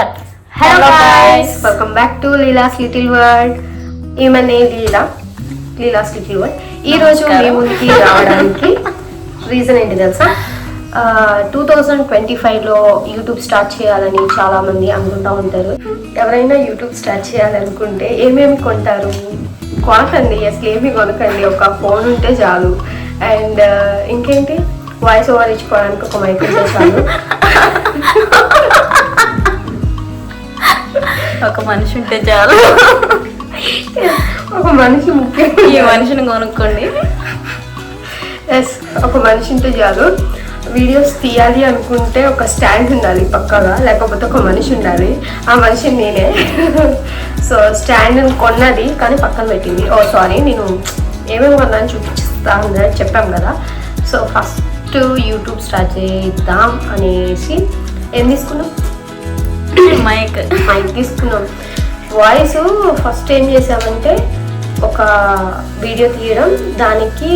Hello guys. Welcome back to Leela's little world ఈమెనే Leela Leela's little world ఈ రోజు మీ. ముందుకి రావడానికి రీజన్ ఏంటి తెలుసా? టూ థౌజండ్ ట్వంటీ ఫైవ్లో యూట్యూబ్ స్టార్ట్ చేయాలని చాలా మంది అనుకుంటా ఉంటారు. ఎవరైనా యూట్యూబ్ స్టార్ట్ చేయాలనుకుంటే ఏమేమి కొంటారు? కొనకండి అసలు ఏమి కొనకండి. ఒక ఫోన్ ఉంటే చాలు. అండ్ ఇంకేంటి? వాయిస్ ఓవర్ ఇచ్చుకోవడానికి ఒక మైక్ ఉంటే చాలు. ఒక మనిషి ఉంటే చాలు. ఒక మనిషి ముఖ్యం. ఈ మనిషిని కొనుక్కోండి. ఎస్ ఒక మనిషి ఉంటే చాలు. వీడియోస్ తీయాలి అనుకుంటే ఒక స్టాండ్ ఉండాలి పక్కగా లేకపోతే ఒక మనిషి ఉండాలి. ఆ మనిషి నేనే. సో స్టాండ్ కొన్నది కానీ పక్కన పెట్టింది. ఓ సారీ నేను ఏమేమి కొన్నాను చూపిస్తాను అని చెప్పాం కదా. సో ఫస్ట్ యూట్యూబ్ స్టార్ట్ చేద్దాం అనేసి ఏం తీసుకున్నాం మైక్. మైక్ తీసుకున్నాం. వాయిస్ ఫస్ట్ ఏం చేసామంటే ఒక వీడియో తీయడం దానికి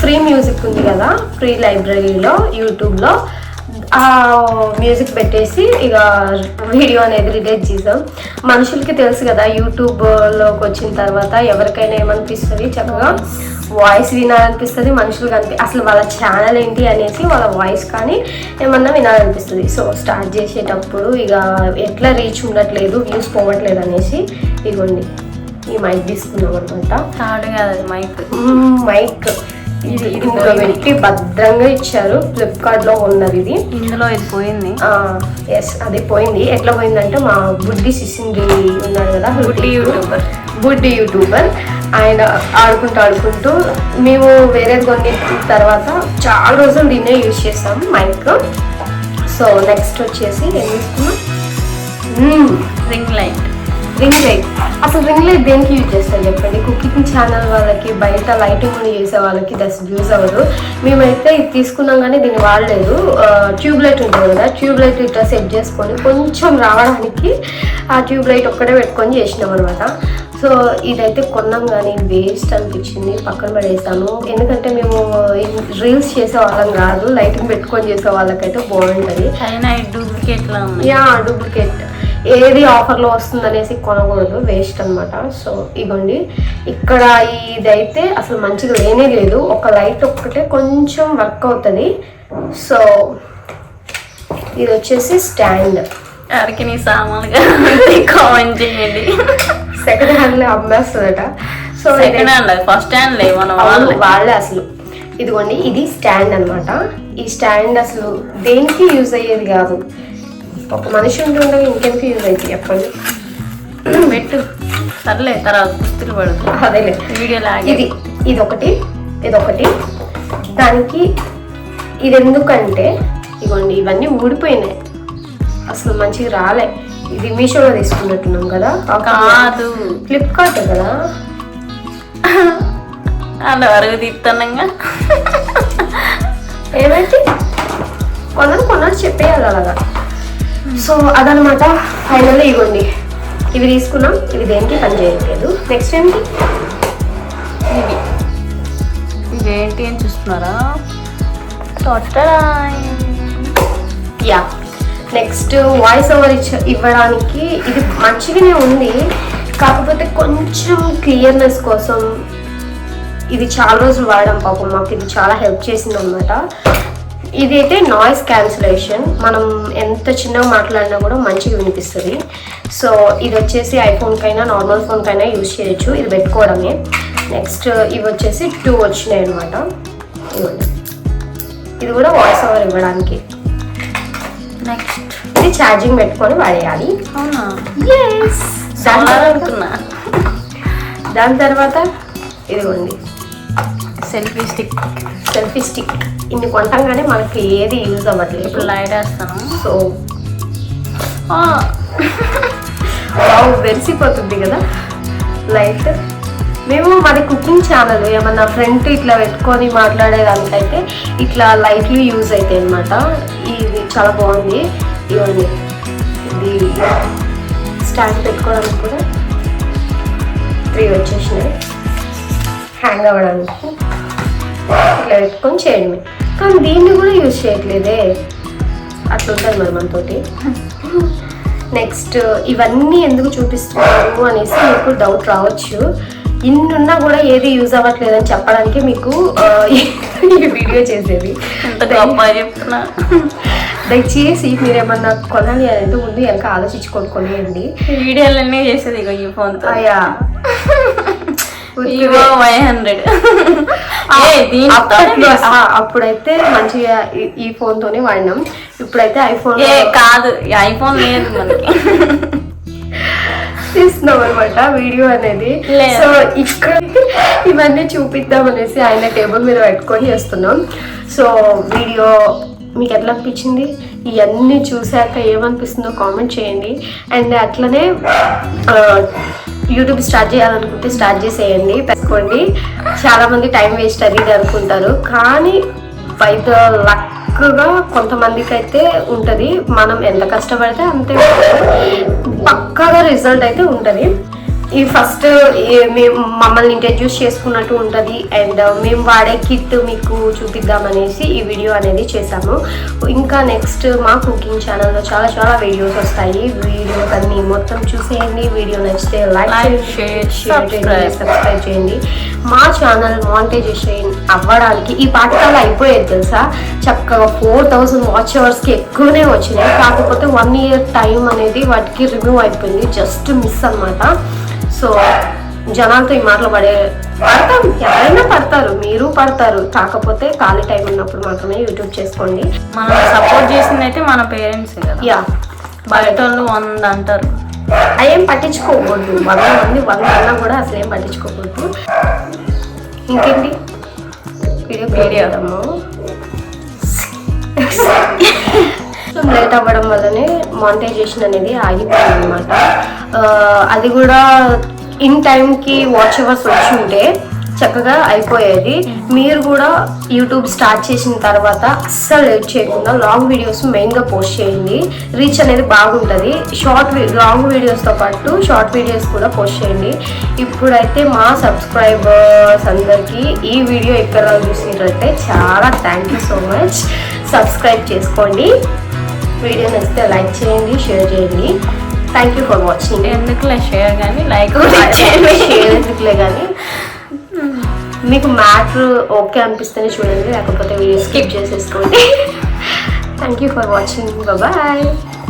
ఫ్రీ మ్యూజిక్ ఉంది కదా ఫ్రీ లైబ్రరీలో యూట్యూబ్లో. ఆ మ్యూజిక్ పెట్టేసి ఇక వీడియో అనేది రిలీజ్ చేసాం. మనుషులకి తెలుసు కదా యూట్యూబ్లోకి వచ్చిన తర్వాత ఎవరికైనా ఏమనిపిస్తుంది చక్కగా వాయిస్ వినాలనిపిస్తుంది మనుషులకు అనిపి అసలు వాళ్ళ ఛానల్ ఏంటి అనేసి వాళ్ళ వాయిస్ కానీ ఏమన్నా వినాలనిపిస్తుంది. సో స్టార్ట్ చేసేటప్పుడు ఇక ఎట్లా రీచ్ ఉండట్లేదు వ్యూస్ పోవట్లేదు అనేసి ఇగోండి. ఈ మైక్ తీసుకున్నాం అనమాట మైక్ మైక్ ఇది ఇది. పెట్టి భద్రంగా ఇచ్చారు. ఫ్లిప్కార్ట్లో ఉన్నది ఇది. ఇందులో ఇది పోయింది. ఎస్ అది పోయింది. ఎట్లా పోయిందంటే మా బుడ్డి సిసింద్రి ఉన్నాడు కదా బుడ్డి యూట్యూబర్. బుడ్డి యూట్యూబర్. ఆయన ఆడుకుంటూ ఆడుకుంటూ మేము వేరేది కొన్ని తర్వాత చాలా రోజులు దీన్నే యూజ్ చేస్తాం మైక్. సో నెక్స్ట్ వచ్చేసి ఏం తీసుకున్నాం రింగ్ లైట్ రింగ్ లైట్ అసలు రింగ్ లైట్ దేనికి యూజ్ చేస్తారు చెప్పండి? కుకింగ్ ఛానల్ వాళ్ళకి బయట లైటింగ్ కూడా చేసే వాళ్ళకి దస్ యూజ్ అవ్వదు. మేమైతే ఇది తీసుకున్నాం కానీ దీన్ని వాడలేదు. ట్యూబ్ లైట్ ఉంటుంది కదా ట్యూబ్ లైట్ ఇట్లా సెట్ చేసుకొని కొంచెం రావడానికి ఆ ట్యూబ్ లైట్ ఒక్కటే పెట్టుకొని చేసినాం అనమాట సో ఇదైతే కొన్నాం కానీ వేస్ట్ అనిపించింది పక్కన పడేసాను ఎందుకంటే మేము రీల్స్ చేసే వాళ్ళం కాదు లైటింగ్ పెట్టుకొని చేసే వాళ్ళకైతే బాగుంటుంది. యా డూప్లికేట్ ఏది ఆఫర్లో వస్తుంది అనేసి కొనకూడదు వేస్ట్ అన్నమాట. సో ఇగోండి. ఇక్కడ ఇదైతే అసలు మంచిగా లేనే లేదు. ఒక లైట్ ఒక్కటే కొంచెం వర్క్ అవుతుంది. సో ఇది వచ్చేసి స్టాండ్ ఎవరికి నీ సామాన్లుగా కామెంట్ చేయండి. సెకండ్ హ్యాండ్లో అమ్మేస్తుందట. So second hand first hand మనం వాళ్ళే. వాళ్ళే అసలు. ఇదిగోండి ఇది స్టాండ్ అన్నమాట. ఈ స్టాండ్ అసలు దేనికి యూజ్ అయ్యేది కాదు. ఒక మనిషి ఉండి ఉండగా ఇంకెందుకు యూజ్ అవుతుంది చెప్పండి. పెట్టు. సర్లే తర్వాత పుస్తులు పడుతుంది అదేలే. వీడియో లాగే. ఇది ఇది ఒకటి ఇది ఒకటి దానికి ఇది ఎందుకంటే ఇగోండి ఇవన్నీ ఊడిపోయినాయి. అసలు మంచిగా రాలే. ఇది మీషోలో తీసుకున్నట్టున్నాం కదా కాదు. ఫ్లిప్కార్ట్ కదా. అలా వరకు తీస్తున్నాగా ఏమైతే కొన్నాను కొన్నాను చెప్పేయాలి అలాగా. సో అదనమాట ఫైనల్ ఇవ్వండి. ఇవి తీసుకున్నాం. ఇవి దేనికి? పని చేయట్లేదు. నెక్స్ట్ ఏంటి? ఇది ఇదేంటి అని చూస్తున్నారా. యా నెక్స్ట్ వాయిస్ ఓవర్ ఇచ్చ ఇవ్వడానికి ఇది మంచిగానే ఉంది. కాకపోతే కొంచెం క్లియర్నెస్ కోసం ఇది చాలా రోజులు వాడడం పాపం. మాకు ఇది చాలా హెల్ప్ చేసింది అనమాట ఇది అయితే నాయిస్ క్యాన్సిలేషన్ మనం ఎంత చిన్నగా మాట్లాడినా కూడా మంచిగా వినిపిస్తుంది. సో ఇది వచ్చేసి ఐఫోన్కైనా నార్మల్ ఫోన్కైనా యూజ్ చేయొచ్చు. ఇది పెట్టుకోవడమే. నెక్స్ట్ ఇవి వచ్చేసి టూ వచ్చినాయి అనమాట ఇది కూడా వాయిస్ ఓవర్ ఇవ్వడానికి. నెక్స్ట్ ఇది ఛార్జింగ్ పెట్టుకొని వాడేయాలి. దాని తర్వాత ఇదిగోండి. సెల్ఫీ స్టిక్ సెల్ఫీ స్టిక్ ఇన్ని కొంటాం మనకి ఏది యూజ్ అవ్వట్లేదు. ఇప్పుడు లైట్ వేస్తాను. సో బాగు వెరిసిపోతుంది కదా. లైట్ మేము మాది కుకింగ్ ఛానల్ ఏమన్నా ఫ్రంట్ ఇట్లా పెట్టుకొని మాట్లాడేదానికైతే ఇట్లా లైట్లు యూజ్ అవుతాయి అనమాట ఇది చాలా బాగుంది. ఇవన్నీ ఇది స్టాండ్ పెట్టుకోవడానికి కూడా త్రీ వచ్చేసినాయి. హ్యాంగ్ అవ్వడానికి ఇట్లా పెట్టుకొని చేయడమే. కానీ దీన్ని కూడా యూజ్ చేయట్లేదే. అట్లా ఉంటుంది మరి మనతోటి. నెక్స్ట్ ఇవన్నీ ఎందుకు చూపిస్తున్నారు అనేసి మీకు డౌట్ రావచ్చు. ఇన్నున్నా కూడా ఏది యూజ్ అవ్వట్లేదని చెప్పడానికి మీకు ఈ వీడియో చేసేది. దయచేసి మీరేమన్నా కొనాలి అని అంటే ముందు వెనక ఆలోచించుకొని కొనియండి వీడియోలన్నీ చేసేది ఇగో ఈ ఫోన్ అయ్యా వివో వై హండ్రెడ్ అప్పుడైతే మంచిగా ఈ- ఫోన్ తోనే వాడినాం. ఇప్పుడైతే ఐఫోన్ కాదు ఐఫోన్ లేదు మనకి. తీస్తున్నాం అనమాట వీడియో అనేది. సో ఇక్కడ ఇవన్నీ చూపిద్దాం అనేసి ఆయన టేబుల్ మీద పెట్టుకొని చేస్తున్నాం. సో వీడియో మీకు ఎట్లా అనిపించింది? ఇవన్నీ చూశాక ఏమనిపిస్తుందో కామెంట్ చేయండి. అండ్ అట్లనే యూట్యూబ్ స్టార్ట్ చేయాలనుకుంటే స్టార్ట్ చేసేయండి. పెట్టుకోండి. చాలా మంది టైం వేస్ట్ అది ఇది అనుకుంటారు. కానీ బై ద లక్గా కొంతమందికి అయితే ఉంటుంది. మనం ఎంత కష్టపడితే అంతే పక్కాగా రిజల్ట్ అయితే ఉంటుంది. ఈ ఫస్ట్ మేము మమ్మల్ని ఇంట్రడ్యూస్ చేసుకున్నట్టు ఉంటుంది. అండ్ మేము వాడే కిట్ మీకు చూపిద్దామనేసి ఈ వీడియో అనేది చేసాము ఇంకా నెక్స్ట్ మా కుకింగ్ ఛానల్లో చాలా చాలా వీడియోస్ వస్తాయి. వీడియో అన్ని మొత్తం చూసేయండి. వీడియో నచ్చితే లైక్ share, subscribe. సబ్స్క్రైబ్ చేయండి. మా ఛానల్ మానిటైజేషన్ అవ్వడానికి ఈ పాఠకాలు అయిపోయేది తెలుసా? చక్కగా ఫోర్ థౌసండ్ వాచ్ అవర్స్కి ఎక్కువనే వచ్చినాయి. కాకపోతే వన్ ఇయర్ టైం అనేది వాటికి రిమూవ్ అయిపోయింది. జస్ట్ మిస్ అన్నమాట. సో జనాలతో ఈ మాటలు పడే పడతాం ఎవరైనా పడతారు మీరు పడతారు. కాకపోతే ఖాళీ టైం ఉన్నప్పుడు మాత్రమే యూట్యూబ్ చేసుకోండి. మనం సపోర్ట్ చేసింది అయితే మన పేరెంట్స్ యా బయట వాళ్ళు వంద అంటారు. అవేం పట్టించుకోకూడదు. వంద మంది వంద అన్నా కూడా అసలు ఏం పట్టించుకోకూడదు. ఇంకేంటి? Video video. లేట్ అవ్వడం వల్లనే మానిటైజేషన్ అనేది ఆగిపోయింది అనమాట అది కూడా ఇన్ టైంకి వాచ్ అవర్స్ వచ్చి ఉంటే చక్కగా అయిపోయేది. మీరు కూడా యూట్యూబ్ స్టార్ట్ చేసిన తర్వాత అస్సలు లేట్ చేయకుండా లాంగ్ వీడియోస్ మెయిన్గా పోస్ట్ చేయండి. రీచ్ అనేది బాగుంటుంది. షార్ట్ లాంగ్ వీడియోస్తో పాటు షార్ట్ వీడియోస్ కూడా పోస్ట్ చేయండి. ఇప్పుడైతే మా సబ్స్క్రైబర్స్ అందరికీ ఈ వీడియో ఇక్కడ చూసినట్లయితే చాలా thank you so much subscribe చేసుకోండి. వీడియో నచ్చితే లైక్ చేయండి షేర్ చేయండి. థ్యాంక్ యూ ఫర్ వాచింగ్ ఎందుకులే షేర్ కానీ లైక్ షేర్ ఎందుకులే కానీ మీకు మ్యాటర్ ఓకే అనిపిస్తేనే చూడండి లేకపోతే వీడియో స్కిప్ చేసేసుకోండి. Thank you for watching bye